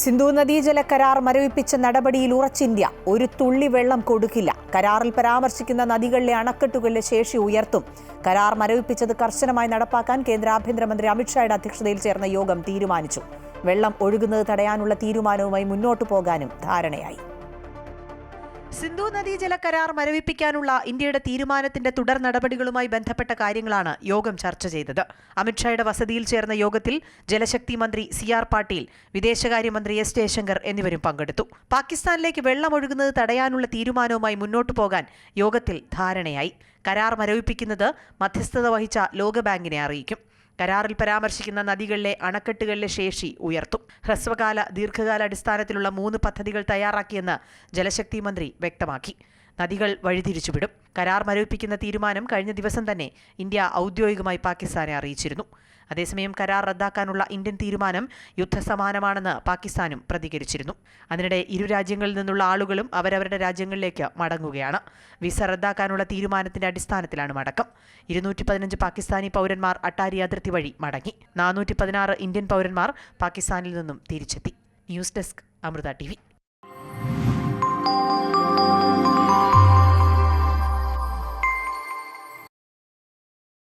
സിന്ധു നദീജല കരാർ മരവിപ്പിച്ച നടപടിയിൽ ഉറച്ചിന്ത്യ. ഒരു തുള്ളി വെള്ളം കൊടുക്കില്ല. കരാറിൽ പരാമർശിക്കുന്ന നദികളിലെ അണക്കെട്ടുകളിലെ ശേഷി ഉയർത്തും. കരാർ മരവിപ്പിച്ചത് കർശനമായി നടപ്പാക്കാൻ കേന്ദ്ര ആഭ്യന്തരമന്ത്രി അമിത്ഷായുടെ അധ്യക്ഷതയിൽ ചേർന്ന യോഗം തീരുമാനിച്ചു. വെള്ളം ഒഴുകുന്നത് തടയാനുള്ള തീരുമാനവുമായി മുന്നോട്ടു പോകാനും ധാരണയായി. സിന്ധു നദീജല കരാർ മരവിപ്പിക്കാനുള്ള ഇന്ത്യയുടെ തീരുമാനത്തിന്റെ തുടർ നടപടികളുമായി ബന്ധപ്പെട്ട കാര്യങ്ങളാണ് യോഗം ചർച്ച ചെയ്തത്. അമിത്ഷായുടെ വസതിയിൽ ചേർന്ന യോഗത്തിൽ ജലശക്തി മന്ത്രി സി ആർ പാട്ടീൽ വിദേശകാര്യമന്ത്രി എസ് ജയശങ്കർ എന്നിവരും പങ്കെടുത്തു. പാകിസ്ഥാനിലേക്ക് വെള്ളമൊഴുകുന്നത് തടയാനുള്ള തീരുമാനവുമായി മുന്നോട്ടു പോകാൻ യോഗത്തിൽ ധാരണയായി. കരാർ മരവിപ്പിക്കുന്നത് മധ്യസ്ഥത വഹിച്ച ലോകബാങ്കിനെ അറിയിക്കും. കരാറിൽ പരാമർശിക്കുന്ന നദികളിലെ അണക്കെട്ടുകളിലെ ശേഷി ഉയർത്തും. ഹ്രസ്വകാല ദീർഘകാല അടിസ്ഥാനത്തിലുള്ള മൂന്ന് പദ്ധതികൾ തയ്യാറാക്കിയെന്ന് ജലശക്തി മന്ത്രി വ്യക്തമാക്കി. നദികൾ വഴിതിരിച്ചുവിടും. കരാർ മരവിപ്പിക്കുന്ന തീരുമാനം കഴിഞ്ഞ ദിവസം തന്നെ ഇന്ത്യ ഔദ്യോഗികമായി പാകിസ്ഥാനെ അറിയിച്ചിരുന്നു. അതേസമയം കരാർ റദ്ദാക്കാനുള്ള ഇന്ത്യൻ തീരുമാനം യുദ്ധസമാനമാണെന്ന് പാകിസ്ഥാനും പ്രതികരിച്ചിരുന്നു. അതിനിടെ ഇരു രാജ്യങ്ങളിൽ നിന്നുള്ള ആളുകളും അവരവരുടെ രാജ്യങ്ങളിലേക്ക് മടങ്ങുകയാണ്. വിസ റദ്ദാക്കാനുള്ള തീരുമാനത്തിന്റെ അടിസ്ഥാനത്തിലാണ് മടക്കം. ഇരുന്നൂറ്റി പതിനഞ്ച് പാകിസ്ഥാനി പൗരന്മാർ അട്ടാരി അതിർത്തി വഴി മടങ്ങി. നാനൂറ്റി പതിനാറ് ഇന്ത്യൻ പൗരന്മാർ പാകിസ്ഥാനിൽ നിന്നും തിരിച്ചെത്തി. News desk Amrita T